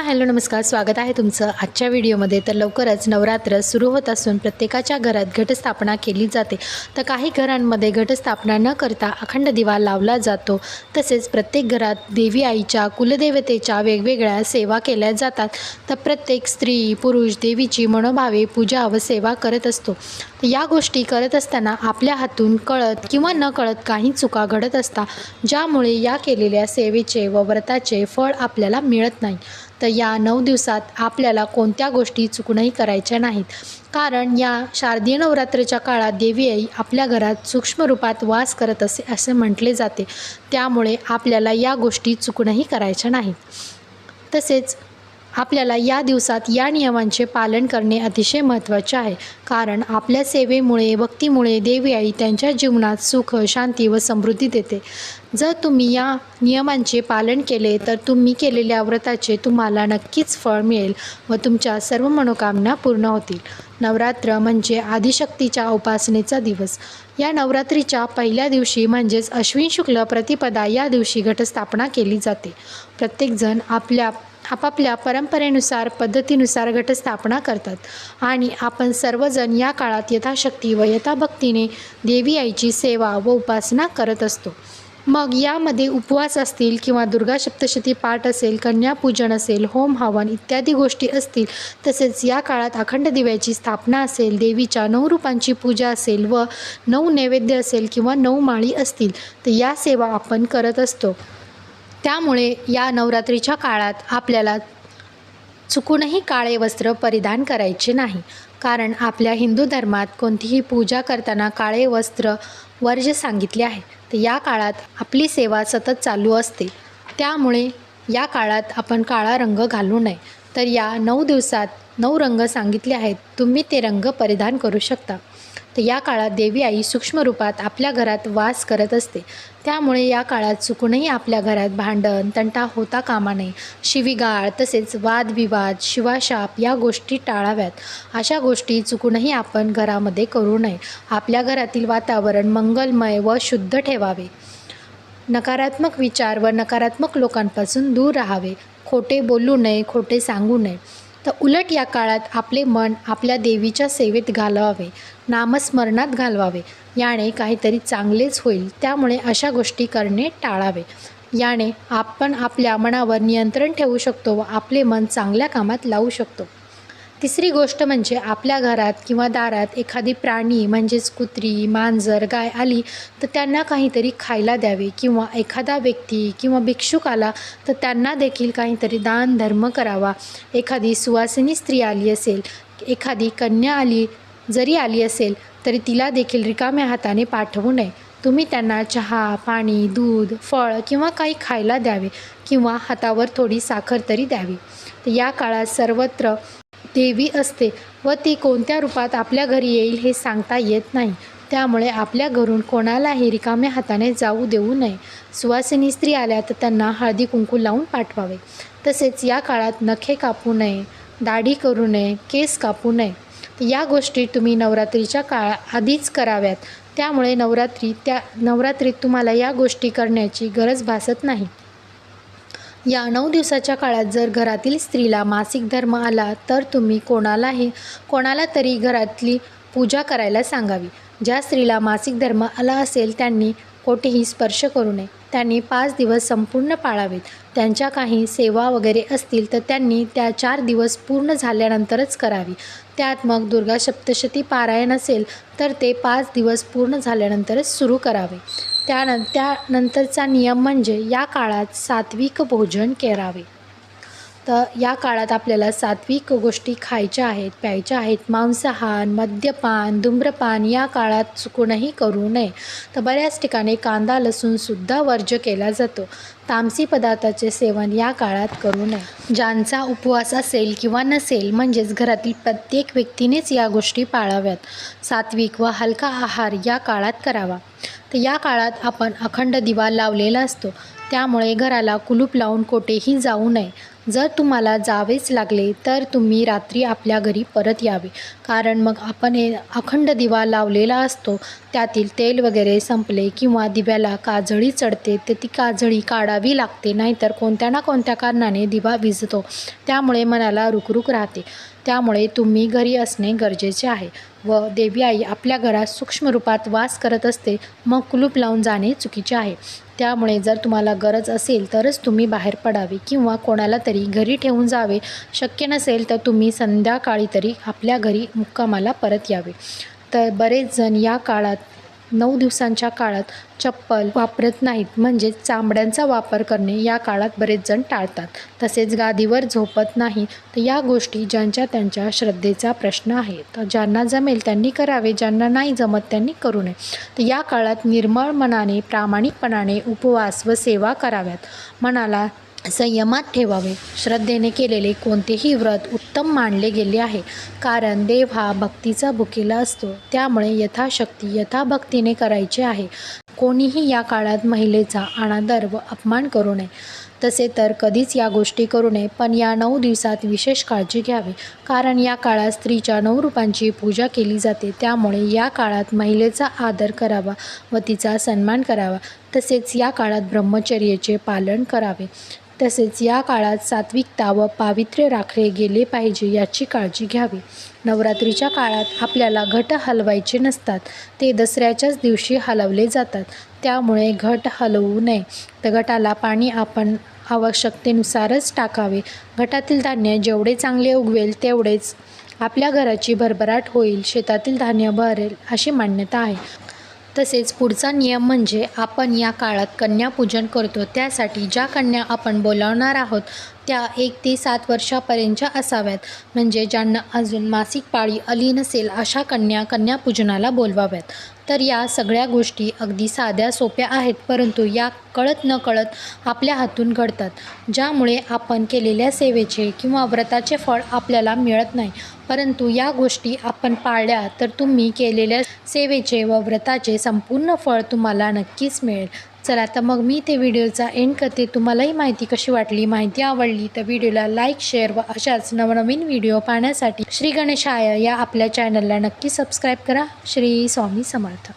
हां हॅलो नमस्कार. स्वागत आहे तुमचं आजच्या व्हिडिओमध्ये. तर लवकरच नवरात्र सुरू होत असून प्रत्येकाच्या घरात घटस्थापना केली जाते. तर काही घरांमध्ये घटस्थापना न करता अखंड दिवा लावला जातो. तसेच प्रत्येक घरात देवी आईच्या कुलदेवतेच्या वेगवेगळ्या सेवा केल्या जातात. तर प्रत्येक स्त्री पुरुष देवीची मनोभावे पूजा व सेवा करत असतो. या गोष्टी करत असताना आपल्या हातून कळत किंवा न कळत काही चुका घडत असता ज्यामुळे या केलेल्या सेवेचे व व्रताचे फळ आपल्याला मिळत नाही. तर या नऊ दिवसात आपल्याला कोणत्या गोष्टी चुकूनही करायच्या नाहीत. कारण या शारदीय नवरात्रीच्या काळात देवी आई आपल्या घरात सूक्ष्म रूपात वास करत असे असे म्हटले जाते. त्यामुळे आपल्याला या गोष्टी चुकूनही करायच्या नाहीत. तसेच आपल्याला या दिवसात या नियमांचे पालन करणे अतिशय महत्त्वाचे आहे. कारण आपल्या सेवेमुळे भक्तीमुळे देवी आई त्यांच्या जीवनात सुख शांती व समृद्धी देते. जर तुम्ही या नियमांचे पालन केले तर तुम्ही केलेल्या व्रताचे तुम्हाला नक्कीच फळ मिळेल व तुमच्या सर्व मनोकामना पूर्ण होतील. नवरात्र म्हणजे आदिशक्तीच्या उपासनेचा दिवस. या नवरात्रीच्या पहिल्या दिवशी म्हणजेच अश्विन शुक्ल प्रतिपदा या दिवशी घटस्थापना केली जाते. प्रत्येकजण आपल्या आपापल्या परंपरेनुसार पद्धतीनुसार घटस्थापना करतात आणि आपण सर्वजण या काळात यथाशक्ती व यथाभक्तीने देवी आईची सेवा व उपासना करत असतो. मग यामध्ये उपवास असतील किंवा दुर्गा सप्तशती पाठ असेल कन्यापूजन असेल होम हवन इत्यादी गोष्टी असतील तसेच या काळात अखंड दिव्याची स्थापना असेल देवीच्या नऊ रूपांची पूजा असेल व नऊ नैवेद्य असेल किंवा नऊ माळी असतील तर या सेवा आपण करत असतो. त्यामुळे या नवरात्रीच्या काळात आपल्याला चुकूनही काळे वस्त्र परिधान करायचे नाही. कारण आपल्या हिंदू धर्मात कोणतीही पूजा करताना काळे वस्त्र वर्ज सांगितले आहे तर या काळात आपली सेवा सतत चालू असते. त्यामुळे या काळात आपण काळा रंग घालू नये. तर या नऊ दिवसात नऊ रंग सांगितले आहेत. तुम्ही ते रंग परिधान करू शकता. या काळात देवी आई सूक्ष्म रूपात आपल्या घरात वास करत असते. त्यामुळे या काळात चुकूनही आपल्या घरात भांडण तंटा होता कामा नये. शिवीगाळ तसेच वादविवाद शिवाशाप या गोष्टी टाळाव्यात. अशा गोष्टी चुकूनही आपण घरामध्ये करू नये. आपल्या घरातील वातावरण मंगलमय व शुद्ध ठेवावे. नकारात्मक विचार व नकारात्मक लोकांपासून दूर राहावे. खोटे बोलू नये खोटे सांगू नये. तर उलट या काळात आपले मन आपल्या देवीच्या सेवेत घालवावे नामस्मरणात घालवावे. याने काहीतरी चांगलेच होईल त्यामुळे अशा गोष्टी करणे टाळावे. याने आपण आपल्या मनावर नियंत्रण ठेवू शकतो व आपले मन चांगल्या कामात लावू शकतो. तिसरी गोष्ट म्हणजे आपल्या घरात किंवा दारात एखादी प्राणी म्हणजेच कुत्री मांजर गाय आली तर त्यांना काहीतरी खायला द्यावे किंवा एखादा व्यक्ती किंवा भिक्षुक आला तर त्यांना देखील काहीतरी दान धर्म करावा. एखादी सुवासिनी स्त्री आली असेल एखादी कन्या आली जरी आली असेल तरी तिला देखील रिकाम्या हाताने पाठवू नये. तुम्ही त्यांना चहा पाणी दूध फळ किंवा काही खायला द्यावे किंवा हातावर थोडी साखर तरी द्यावी. तर या काळात सर्वत्र देवी असते व ती कोणत्या रूपात आपल्या घरी येईल हे सांगता येत नाही. त्यामुळे आपल्या घरून कोणालाही रिकाम्या हाताने जाऊ देऊ नये. सुवासिनी स्त्री आल्या तर त्यांना हळदी कुंकू लावून पाठवावे. तसेच या काळात नखे कापू नये दाढी करू नये केस कापू नये. या गोष्टी तुम्ही नवरात्रीच्या काळा आधीच कराव्यात. त्यामुळे नवरात्री त्या नवरात्रीत तुम्हाला या गोष्टी करण्याची गरज भासत नाही. या नऊ दिवसाच्या काळात जर घरातील स्त्रीला मासिक धर्म आला तर तुम्ही कोणालाही कोणाला तरी घरातली पूजा करायला सांगावी. ज्या स्त्रीला मासिक धर्म आला असेल त्यांनी कोठेही स्पर्श करू नये. त्यांनी पाच दिवस संपूर्ण पाळावेत. त्यांच्या काही सेवा वगैरे असतील तर त्यांनी त्या चार दिवस पूर्ण झाल्यानंतरच करावी. त्यात मग दुर्गा सप्तशती पारायण असेल तर ते पाच दिवस पूर्ण झाल्यानंतरच सुरू करावे. त्यानं त्यानंतरचा नियम म्हणजे या काळात सात्विक भोजन करावे. तर या काळात आपल्याला सात्विक गोष्टी खायच्या आहेत प्यायच्या आहेत. मांसाहार मद्यपान धूम्रपान या काळात चुकूनही करू नये. तर बऱ्याच ठिकाणी कांदा लसूणसुद्धा वर्ज्य केला जातो. तामसी पदार्थाचे सेवन या काळात करू नये. ज्यांचा उपवास असेल किंवा नसेल म्हणजेच घरातील प्रत्येक व्यक्तीनेच या गोष्टी पाळाव्यात. सात्विक व हलका आहार या काळात करावा. तर या काळात आपण अखंड दिवा लावलेला असतो. त्यामुळे घराला कुलूप लावून कोठेही जाऊ नये. जर तुम्हाला जावेच लागले तर तुम्ही रात्री आपल्या घरी परत यावे. कारण मग आपण हे अखंड दिवा लावलेला असतो त्यातील तेल वगैरे संपले किंवा दिव्याला काजळी चढते तर ती काजळी काढावी लागते नाहीतर कोणत्या ना कोणत्या कारणाने दिवा विजतो त्यामुळे मनाला रुकरुक राहते. त्यामुळे तुम्ही घरी असणे गरजेचे आहे व देवी आई आपल्या घरात सूक्ष्म रूपात वास करत असते मग कुलूप लावून जाणे चुकीचे आहे. त्यामुळे जर तुम्हाला गरज असेल तरच तुम्ही बाहेर पडावे किंवा कोणाला तरी घरी ठेवून जावे. शक्य नसेल तर तुम्ही संध्याकाळी तरी आपल्या घरी मुक्कामाला परत यावे. तर बरेच जण या काळात नऊ दिवसांच्या काळात चप्पल वापरत नाहीत. म्हणजे चांबड्यांचा वापर करणे या काळात बरेच जण टाळतात. तसेच गादीवर झोपत नाही तर या गोष्टी ज्यांच्या त्यांच्या श्रद्धेचा प्रश्न आहे. तर ज्यांना जमेल त्यांनी करावे ज्यांना नाही जमत त्यांनी करू नये. तर या काळात निर्मळ मनाने प्रामाणिकपणाने उपवास व सेवा कराव्यात. मनाला संयमात ठेवावे. श्रद्धेने केलेले कोणतेही व्रत उत्तम मानले गेले आहे. कारण देव हा भक्तीचा भुकेला असतो. त्यामुळे यथाशक्ती यथाभक्तीने करायचे आहे. कोणीही या काळात महिलेचा अनादर व अपमान करू नये. तसे तर कधीच या गोष्टी करू नये पण या नऊ दिवसात विशेष काळजी घ्यावी. कारण या काळात स्त्रीच्या नऊ रूपांची पूजा केली जाते. त्यामुळे या काळात महिलेचा आदर करावा व तिचा सन्मान करावा. तसेच या काळात ब्रह्मचर्याचे पालन करावे. तसेच या काळात सात्विकता व पावित्र्य राखले गेले पाहिजे याची काळजी घ्यावी. नवरात्रीच्या काळात आपल्याला घट हलवायचे नसतात. ते दसऱ्याच्याच दिवशी हलवले जातात. त्यामुळे घट हलवू नये. तर घटाला पाणी आपण आवश्यकतेनुसारच टाकावे. घटातील धान्य जेवढे चांगले उगवेल तेवढेच आपल्या घराची भरभराट होईल. शेतातील धान्य भरेल अशी मान्यता आहे. तसेच पुढचा नियम म्हणजे आपण या काळात कन्यापूजन करतो. त्यासाठी ज्या कन्या आपण बोलावणार आहोत त्या एक ते सात वर्षापर्यंतच्या असाव्यात. म्हणजे ज्यांना अजून मासिक पाळी आली नसेल अशा कन्या कन्यापूजनाला बोलवाव्यात. तर या सगळ्या गोष्टी अगदी साध्या सोप्या आहेत परंतु या कळत न कळत आपल्या हातून घडतात. ज्यामुळे आपण केलेल्या सेवेचे किंवा व्रताचे फळ आपल्याला मिळत नाही. परंतु या गोष्टी आपण पाळल्या तर तुम्ही केलेल्या सेवेचे व व्रताचे संपूर्ण फळ तुम्हाला नक्कीच मिळेल. चला तर मग मी ते व्हिडिओचा एंड करते. तुम्हालाही माहिती कशी वाटली माहिती आवडली तर व्हिडिओला लाईक शेअर व अशाच नवनवीन व्हिडिओ पाहण्यासाठी श्री गणेशाय या आपल्या चॅनलला नक्की सबस्क्राईब करा. श्री स्वामी समर्थ.